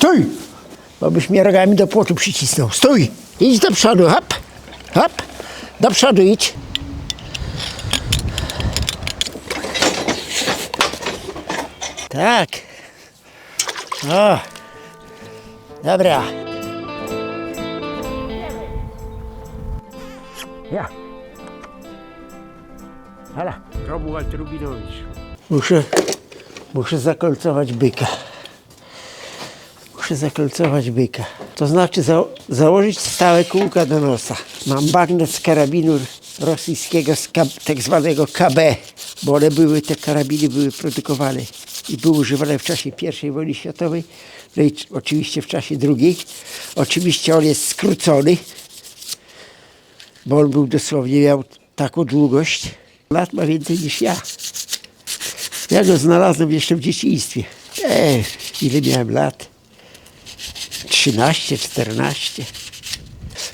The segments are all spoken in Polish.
Stój! Bo byś mnie rogami do płotu przycisnął. Stój! Idź do przodu, hop! Hop! Do przodu idź. Tak. O. Dobra. Ja. Hala. Romuald Rubinowicz. Muszę, muszę zakolcować byka. Muszę zakolcować byka. To znaczy za, założyć stałe kółka do nosa. Mam bagnet z karabinu rosyjskiego, z tak zwanego KB, bo one były, te karabiny były produkowane i były używane w czasie I wojny światowej, no i oczywiście w czasie II. Oczywiście on jest skrócony, bo on był dosłownie, miał taką długość. Lat ma więcej niż ja. Ja go znalazłem jeszcze w dzieciństwie. E, ile miałem lat? 13, 14.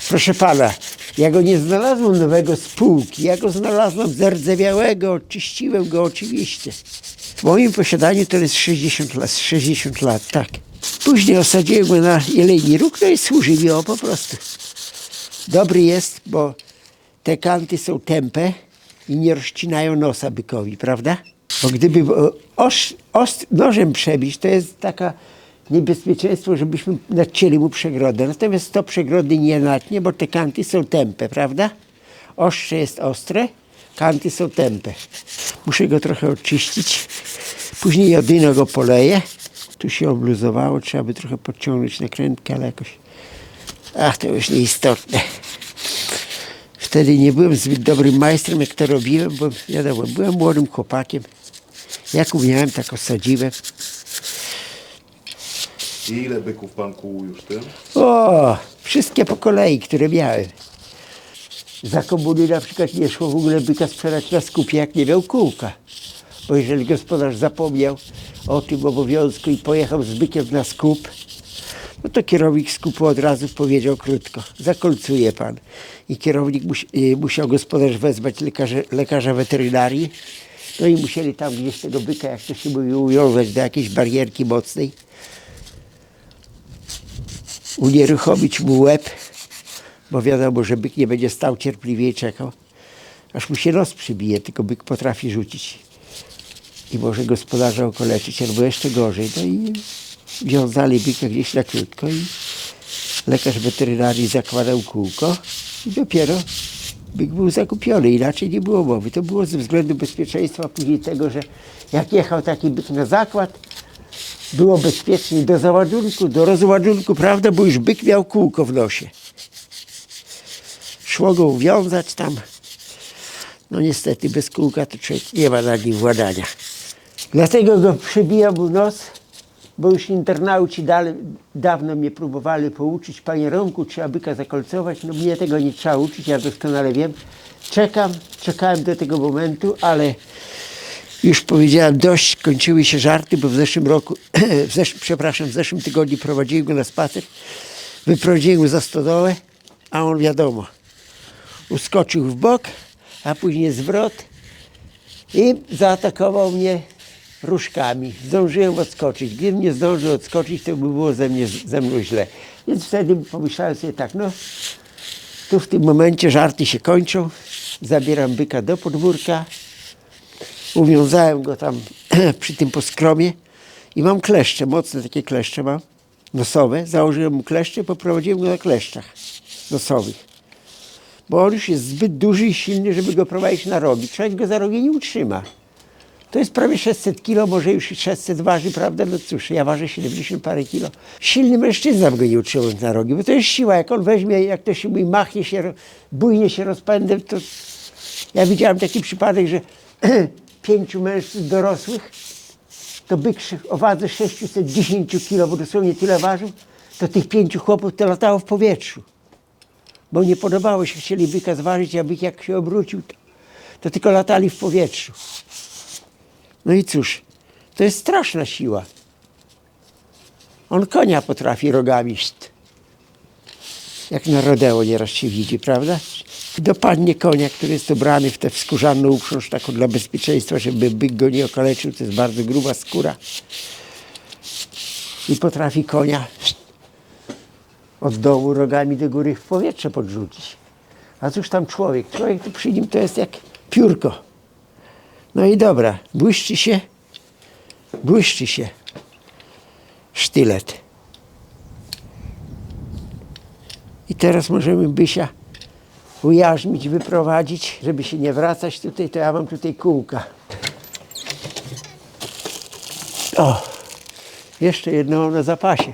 Proszę pana, ja go nie znalazłem nowego z półki. Ja go znalazłem zardzewiałego, oczyściłem go oczywiście. W moim posiadaniu to jest 60 lat, 60 lat, tak. Później osadziłem go na jeleni róg, no i służy mi o po prostu. Dobry jest, bo te kanty są tępe i nie rozcinają nosa bykowi, prawda? Bo gdyby e, ost, nożem przebić, to jest taka niebezpieczeństwo, żebyśmy nacięli mu przegrodę. Natomiast to przegrody nie natnie, bo te kanty są tępe, prawda? Ostrze jest ostre, kanty są tępe. Muszę go trochę oczyścić. Później jodyno go poleję. Tu się obluzowało, trzeba by trochę podciągnąć nakrętkę, ale jakoś... Ach, to już nieistotne. Wtedy nie byłem zbyt dobrym majstrem, jak to robiłem, bo wiadomo, byłem młodym chłopakiem. Jak umiałem, tak osadziłem. I ile byków pan kuł już tym? O, wszystkie po kolei, które miałem. Za komuny na przykład nie szło w ogóle byka sprzedać na skupie, jak nie miał kółka. Bo jeżeli gospodarz zapomniał o tym obowiązku i pojechał z bykiem na skup, no to kierownik skupu od razu powiedział krótko, zakolcuje pan. I kierownik y, musiał gospodarz wezwać lekarza, lekarza weterynarii. No i musieli tam gdzieś tego byka, jak to się mówi, uwiązać do jakiejś barierki mocnej unieruchomić mu łeb, bo wiadomo, że byk nie będzie stał cierpliwie i czekał, aż mu się nos przybije, tylko byk potrafi rzucić i może gospodarza okaleczyć, albo jeszcze gorzej. No i wiązali byka gdzieś na krótko i lekarz weterynarii zakładał kółko i dopiero byk był zakupiony, inaczej nie było mowy. To było ze względu bezpieczeństwa, później tego, że jak jechał taki byk na zakład, było bezpiecznie do załadunku, do rozładunku, prawda, bo już byk miał kółko w nosie. Szło go uwiązać tam. No niestety bez kółka to człowiek nie ma nad nim władania. Dlatego go przybijał mu nos, bo już internauci dalej, dawno mnie próbowali pouczyć. Panie Romku, trzeba byka zakolcować. No mnie tego nie trzeba uczyć, ja doskonale wiem. Czekam, czekałem do tego momentu, ale już powiedziałem dość, kończyły się żarty, bo w zeszłym roku, w zesz, przepraszam, w zeszłym tygodniu prowadziłem go na spacer, wyprowadziłem go za stodołę, a on wiadomo, uskoczył w bok, a później zwrot i zaatakował mnie różkami. Zdążyłem odskoczyć. Gdybym nie zdążył odskoczyć, to by było ze, mnie, ze mną źle. Więc wtedy pomyślałem sobie tak, no tu w tym momencie żarty się kończą, zabieram byka do podwórka, uwiązałem go tam przy tym poskromie i mam kleszcze, mocne takie kleszcze mam, nosowe. Założyłem mu kleszcze, poprowadziłem go na kleszczach nosowych. Bo on już jest zbyt duży i silny, żeby go prowadzić na rogi. Człowiek go za rogi nie utrzyma. To jest prawie 600 kilo, może już i 600 waży, prawda? No cóż, ja ważę 70 parę kilo. Silny mężczyzna by go nie utrzymał na rogi, bo to jest siła. Jak on weźmie, jak to się mówi, machnie się, bujnie się rozpędem, to ja widziałem taki przypadek, że pięciu mężczyzn dorosłych, to byk o wadze 610 kg, bo dosłownie tyle ważył, to tych pięciu chłopów to latało w powietrzu. Bo nie podobało się, chcieli byka zważyć, a byk jak się obrócił, to, to tylko latali w powietrzu. No i cóż, to jest straszna siła. On konia potrafi rogami. Jak na rodeo nieraz się widzi, prawda? Dopadnie konia, który jest ubrany w tę skórzaną uprząż taką dla bezpieczeństwa, żeby byk go nie okaleczył. To jest bardzo gruba skóra. i potrafi konia od dołu rogami do góry w powietrze podrzucić. A cóż tam człowiek? Człowiek tu przy nim to jest jak piórko. No i dobra, błyszczy się, błyszczy się sztylet. I teraz możemy Bysia ujarzmić, wyprowadzić, żeby się nie wracać tutaj, to ja mam tutaj kółka. O, jeszcze jedną mam na zapasie.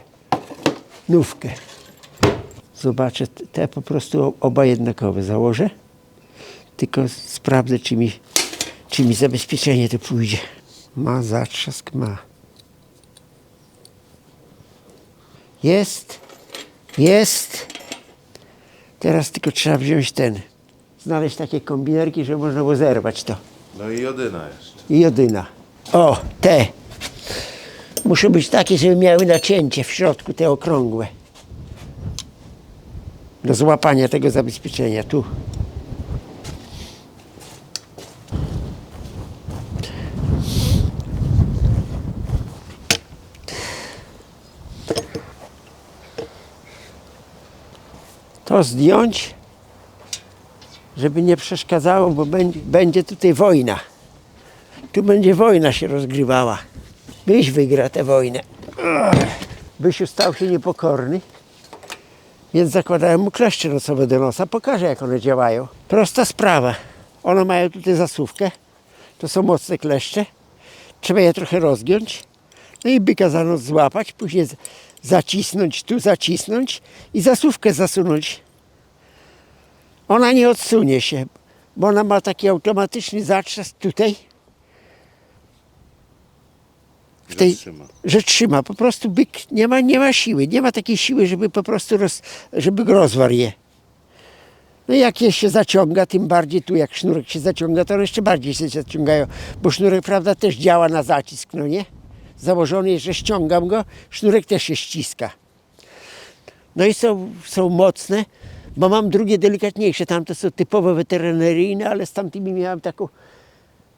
Nówkę. Zobaczę, te po prostu oba jednakowe założę. Tylko sprawdzę, czy mi, czy mi zabezpieczenie to pójdzie. Ma zatrzask, ma. Jest, jest. Teraz tylko trzeba wziąć ten, znaleźć takie kombinerki, żeby można było zerwać to. No i jodyna jeszcze. I jodyna. O, te. Muszą być takie, żeby miały nacięcie w środku, te okrągłe. Do złapania tego zabezpieczenia. Tu. To zdjąć, żeby nie przeszkadzało, bo będzie, tutaj wojna. Tu będzie wojna się rozgrywała. Byś wygra tę wojnę. Bysiu stał się niepokorny, więc zakładałem mu kleszcze nocowe do nosa. Pokażę, jak one działają. Prosta sprawa. One mają tutaj zasuwkę. To są mocne kleszcze. Trzeba je trochę rozgiąć. No i byka za nos złapać, później zacisnąć tu, zacisnąć i zasuwkę zasunąć. Ona nie odsunie się, bo ona ma taki automatyczny zatrzask tutaj, W tej- Trzyma. że trzyma. Po prostu byk nie ma, nie ma siły, nie ma takiej siły, żeby po prostu roz, żeby go rozwarł je. No jak je się zaciąga, tym bardziej tu jak sznurek się zaciąga, to one jeszcze bardziej się zaciągają, bo sznurek prawda też działa na zacisk, no nie? Założony jest, że ściągam go, sznurek też się ściska. No i są, są mocne, bo mam drugie delikatniejsze, tamte są typowo weterynaryjne, ale z tamtymi miałem taką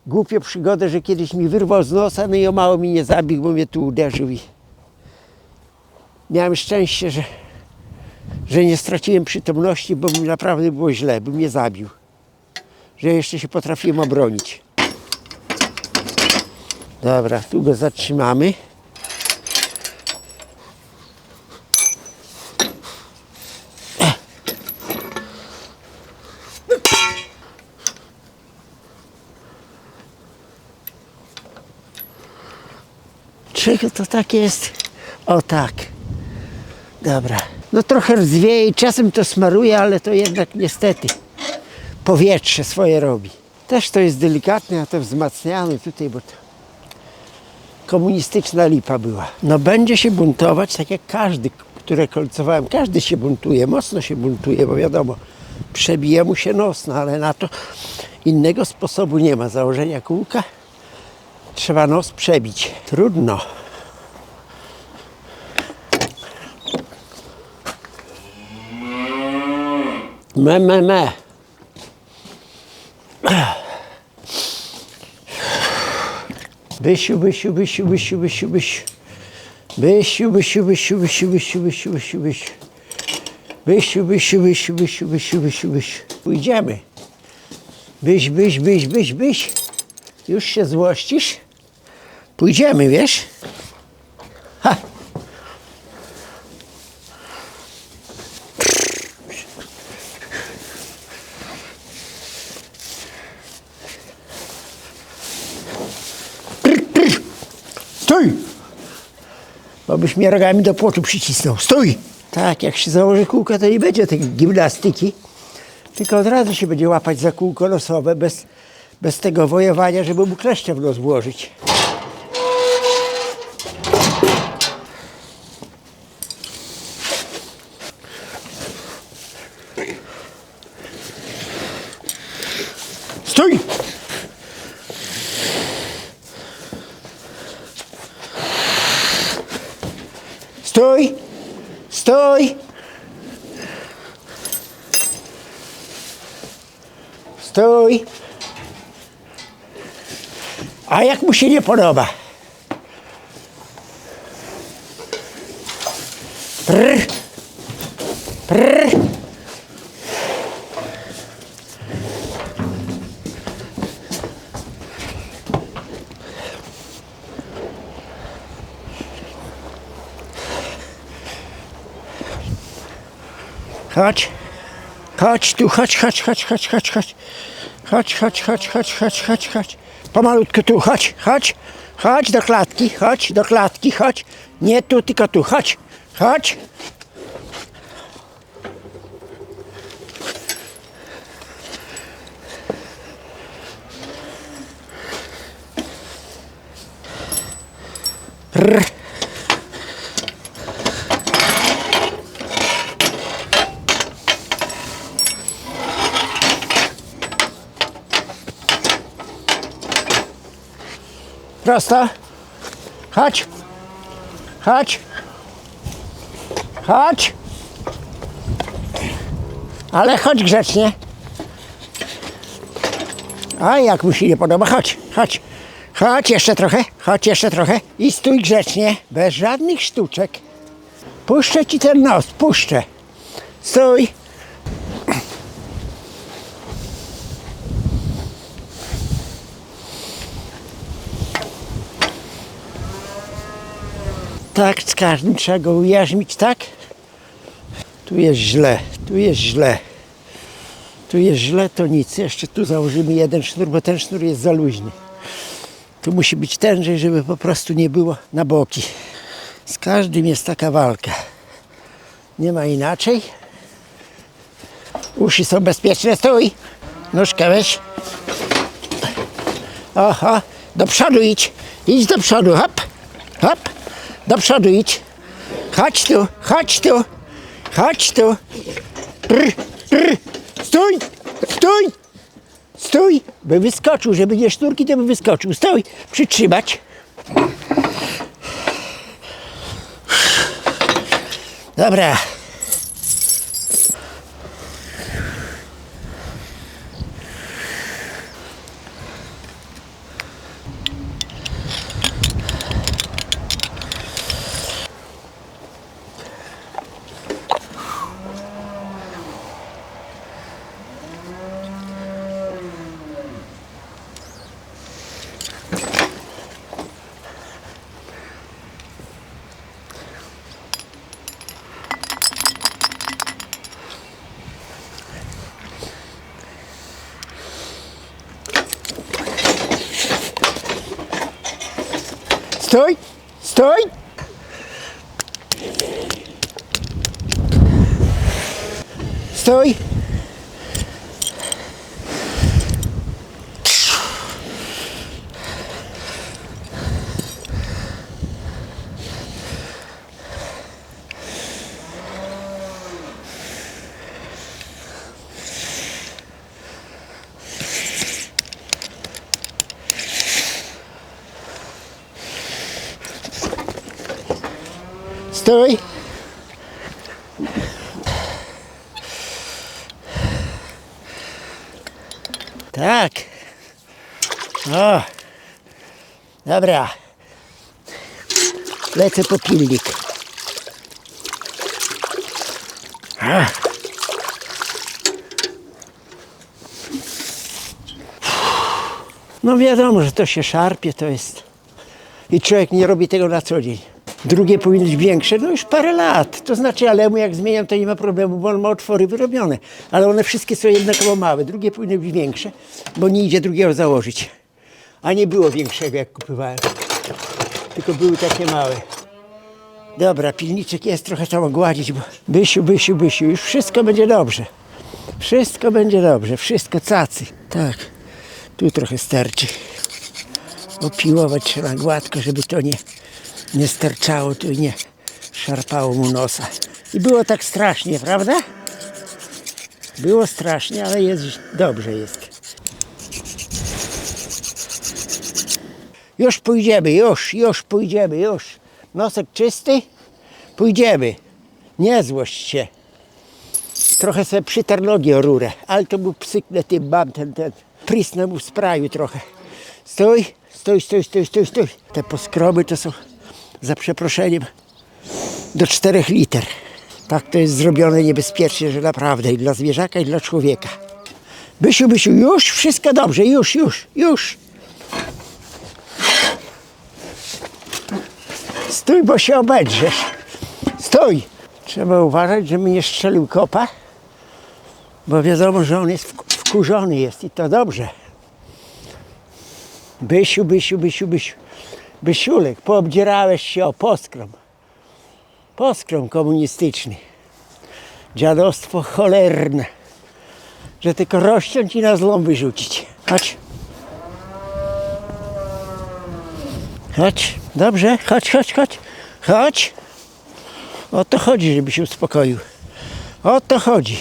głupią przygodę, że kiedyś mi wyrwał z nosa, no i o mało mi nie zabił, bo mnie tu uderzył i miałem szczęście, że, że nie straciłem przytomności, bo mi naprawdę było źle, by mnie zabił. Że jeszcze się potrafiłem obronić. Dobra, tu go zatrzymamy. Czego to tak jest? O tak. Dobra. No trochę rdzwieje i czasem to smaruje, ale to jednak niestety powietrze swoje robi. Też to jest delikatne, a to wzmacniane tutaj, bo to komunistyczna lipa była. No będzie się buntować tak jak każdy, które kolcowałem. Każdy się buntuje, mocno się buntuje, bo wiadomo, przebija mu się nos, no ale na to innego sposobu nie ma. Założenia kółka trzeba nos przebić. Trudno. Me, me, me. Bysiu, bysiu, bysiu, bysiu, bysiu, bysiu. Bysiu, bysiu, bysiu, bysiu, bysiu, bysiu, bysiu, bysiu. Bysiu, bysiu, bysiu, bysiu, bysiu, bysiu, bysiu. Pójdziemy. Byś, byś, byś, byś, byś. Już się złościsz? Pójdziemy, wiesz? Ha! Stój! Bo byś mnie rogami do płotu przycisnął. Stój! Tak, jak się założy kółko, to nie będzie tej gimnastyki, tylko od razu się będzie łapać za kółko losowe, bez, bez tego wojowania, żeby mu kleszcze w nos włożyć. Stój! Stój! Stój! Stój! A jak mu się nie podoba? Prr. Prr. Chodź. Chodź tu, chodź, chodź, chodź, chodź, chodź, chodź. Chodź, chodź, chodź, chodź, chodź, chodź, chodź. Pomalutku tu, chodź, chodź. Chodź do klatki, chodź do klatki, chodź. Nie tu, tylko tu, chodź. Chodź. Prr. Prosto. Chodź. Chodź. Chodź. Ale chodź grzecznie. A jak mu się nie podoba, chodź, chodź. Chodź jeszcze trochę, chodź jeszcze trochę. I stój grzecznie, bez żadnych sztuczek. Puszczę ci ten nos, puszczę. Stój. Tak, każdym trzeba go ujarzmić, tak? Tu jest źle, tu jest źle. Tu jest źle, to nic. Jeszcze tu założymy jeden sznur, bo ten sznur jest za luźny. Tu musi być tężej, żeby po prostu nie było na boki. Z każdym jest taka walka. Nie ma inaczej. Uszy są bezpieczne, stój. Nóżkę weź. Oho, do przodu idź. Idź do przodu, hop, hop. Do przodu idź. Chodź tu, chodź tu, chodź tu. Prr, prr. Stój, stój, stój. By wyskoczył, żeby nie szturki, to by wyskoczył. Stój, przytrzymać. Dobra. Stój, stój. Stój. Stój. Tak. O. Dobra. Lecę po pilnik. No wiadomo, że to się szarpie, to jest... I człowiek nie robi tego na co dzień. Drugie powinno być większe, no już parę lat. To znaczy, ale mu jak zmieniam, to nie ma problemu, bo on ma otwory wyrobione. Ale one wszystkie są jednakowo małe. Drugie powinny być większe, bo nie idzie drugiego założyć. A nie było większego, jak kupowałem. Tylko były takie małe. Dobra, pilniczek jest, trochę trzeba gładzić, bo Bysiu, Bysiu, Bysiu, już wszystko będzie dobrze. Wszystko będzie dobrze, wszystko cacy. Tak, tu trochę sterczy. Opiłować trzeba gładko, żeby to nie, nie sterczało tu i nie szarpało mu nosa. I było tak strasznie, prawda? Było strasznie, ale jest dobrze jest. Już pójdziemy, już, już pójdziemy, już. Nosek czysty? Pójdziemy. Nie złość się. Trochę sobie przytarł nogi o rurę, ale to był psyknę tym mam, ten, ten. Prisnę mu w spraju trochę. Stój, stój, stój, stój, stój, stój. Te poskroby to są, za przeproszeniem, do 4 liter. Tak to jest zrobione niebezpiecznie, że naprawdę i dla zwierzaka, i dla człowieka. Bysiu, Bysiu, już wszystko dobrze, już, już, już. Stój, bo się obedrzesz. Stój. Trzeba uważać, żeby nie strzelił kopa, bo wiadomo, że on jest wk- wkurzony jest i to dobrze. Bysiu, Bysiu, Bysiu, Bysiu. Bysiulek, poobdzierałeś się o poskrom. Poskrom komunistyczny. Dziadostwo cholerne. Że tylko rozciąć i na zlom wyrzucić. Chodź. Chodź. Dobrze, chodź, chodź, chodź. Chodź. O to chodzi, żeby się uspokoił. O to chodzi.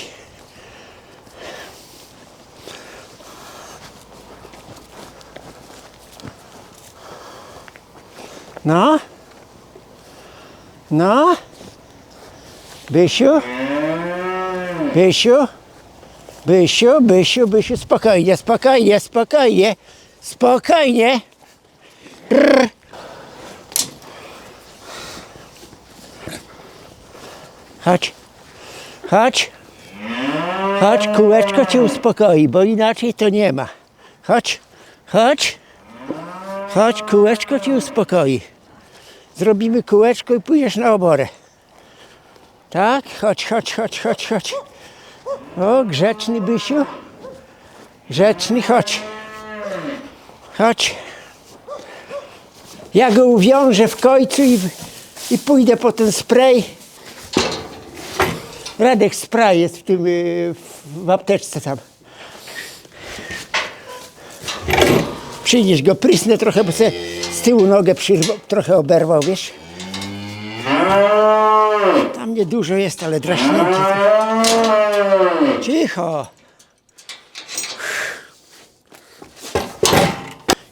No? No? Bysiu? Bysiu? Bysiu, Bysiu, Bysiu, spokojnie, spokojnie, spokojnie, spokojnie. Rrr. Chodź, chodź, chodź, kółeczko cię uspokoi, bo inaczej to nie ma. Chodź, chodź, chodź, kółeczko cię uspokoi. Zrobimy kółeczko i pójdziesz na oborę. Tak? Chodź, chodź, chodź, chodź, chodź. O, grzeczny Bysiu. Grzeczny, chodź. Chodź. Ja go uwiążę w końcu i, i pójdę po ten spray. Radek spray jest w tym, y, w apteczce tam. Przynieś go, prysnę trochę, bo se z tyłu nogę przyrwał, trochę oberwał, wiesz. Tam niedużo jest, ale draśnięcie. Cicho.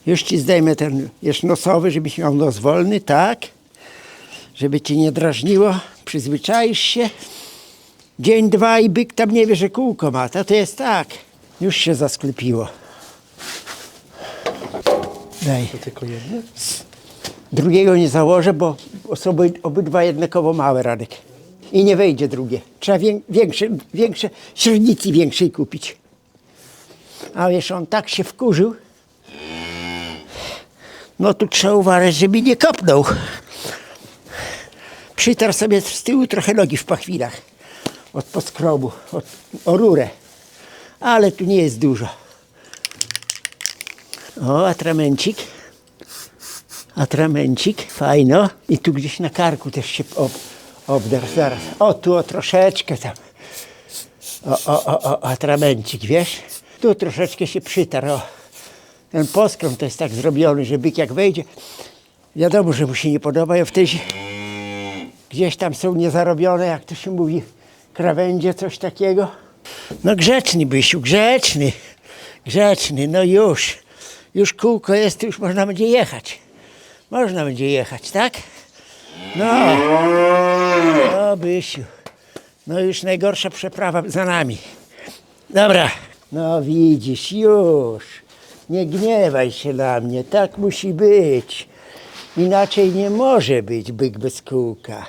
Już ci zdejmę ten jeszcze nosowy, żebyś miał nos wolny, tak? Żeby ci nie drażniło. Przyzwyczaisz się. Dzień, dwa i byk tam nie wie, że kółko ma. To, to jest tak. Już się zasklepiło. Daj. Tylko jedno? Drugiego nie założę, bo są oby- obydwa jednakowo małe, Radek. I nie wejdzie drugie. Trzeba wię, większe, większe, średnicy większej kupić. A wiesz, on tak się wkurzył. No tu trzeba uważać, żeby nie kopnął. Przytarł sobie z tyłu trochę nogi w pachwilach. Od poskrobu, od, o rurę. Ale tu nie jest dużo. O, atramencik. Atramencik, fajno. I tu gdzieś na karku też się ob, obdarł zaraz. O, tu o troszeczkę tam. O, o, o, o, atramencik, wiesz? Tu troszeczkę się przytarł. Ten poskrom to jest tak zrobiony, że byk jak wejdzie, wiadomo, że mu się nie podoba, a wtedy się gdzieś tam są niezarobione, jak to się mówi, krawędzie, coś takiego. No grzeczny Bysiu, grzeczny, grzeczny, no już. Już kółko jest, już można będzie jechać. Można będzie jechać, tak? No, o Bysiu. No już najgorsza przeprawa za nami. Dobra, no widzisz, już. Nie gniewaj się na mnie, tak musi być. Inaczej nie może być byk bez kółka.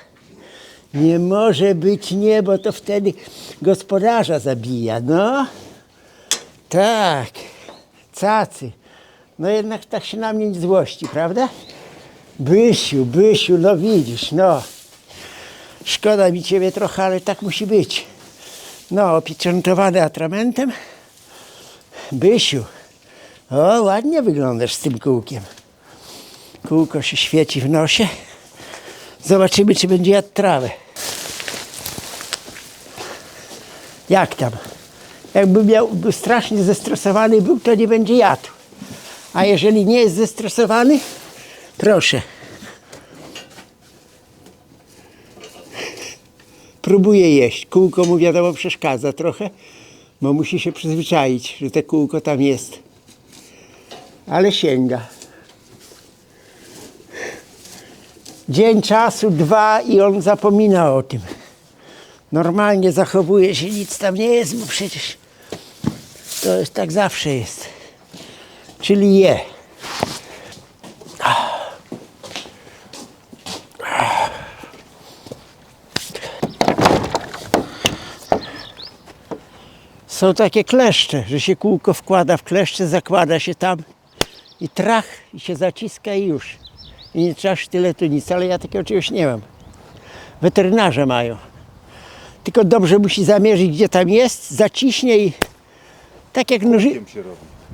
Nie może być nie, bo to wtedy gospodarza zabija, no. Tak, cacy. No jednak tak się na mnie nie złości, prawda? Bysiu, Bysiu, no widzisz, no. Szkoda mi ciebie trochę, ale tak musi być. No, opieczętowany atramentem. Bysiu, o, ładnie wyglądasz z tym kółkiem. Kółko się świeci w nosie. Zobaczymy, czy będzie jadł trawę. Jak tam? Jakby miał, był strasznie zestresowany był, to nie będzie jadł. A jeżeli nie jest zestresowany, proszę. Próbuje jeść. Kółko mu wiadomo przeszkadza trochę, bo musi się przyzwyczaić, że te kółko tam jest. Ale sięga. Dzień czasu, dwa i on zapomina o tym normalnie zachowuje się, nic tam nie jest, bo przecież to jest tak zawsze jest. Czyli je. Są takie kleszcze, że się kółko wkłada w kleszcze, zakłada się tam i trach, i się zaciska i już. I nie trzeba sztyletu nic, ale ja takiego czegoś nie mam. Weterynarze mają. Tylko dobrze musi zamierzyć, gdzie tam jest, zaciśnie i tak jak, noży,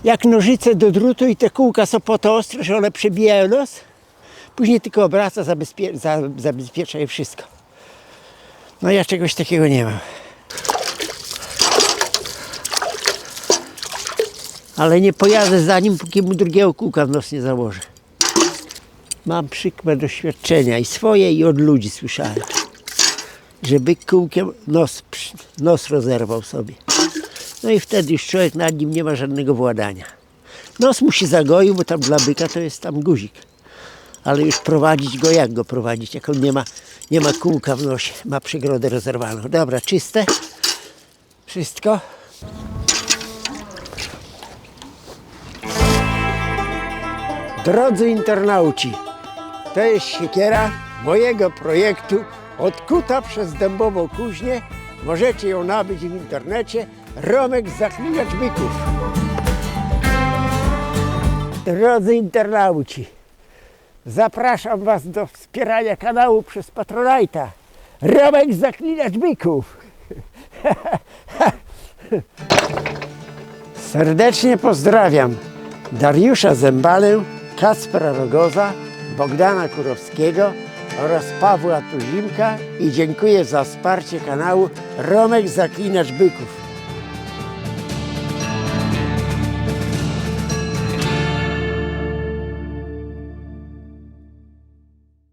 jak nożyce do drutu i te kółka są po to ostre, że one przebijają nos. Później tylko obraca, zabezpie, za, zabezpiecza je wszystko. No ja czegoś takiego nie mam. Ale nie pojadę za nim, póki mu drugiego kółka w nos nie założę. Mam przykład doświadczenia i swoje i od ludzi słyszałem, że byk kółkiem nos, nos rozerwał sobie. No i wtedy już człowiek nad nim nie ma żadnego władania. Nos mu się zagoił, bo tam dla byka to jest tam guzik. Ale już prowadzić go, jak go prowadzić, jak on nie ma, nie ma kółka w nosie, ma przygrodę rozerwaną. Dobra, czyste. Wszystko. Drodzy internauci, to jest siekiera mojego projektu odkuta przez dębową kuźnię. Możecie ją nabyć w internecie. Romek zaklinacz byków. Drodzy internauci, zapraszam Was do wspierania kanału przez Patronite'a. Romek zaklinacz byków. Serdecznie pozdrawiam Dariusza Zembalę, Kacpra Rogoza, Bogdana Kurowskiego oraz Pawła Tuzimka i dziękuję za wsparcie kanału Romek Zaklinacz Byków.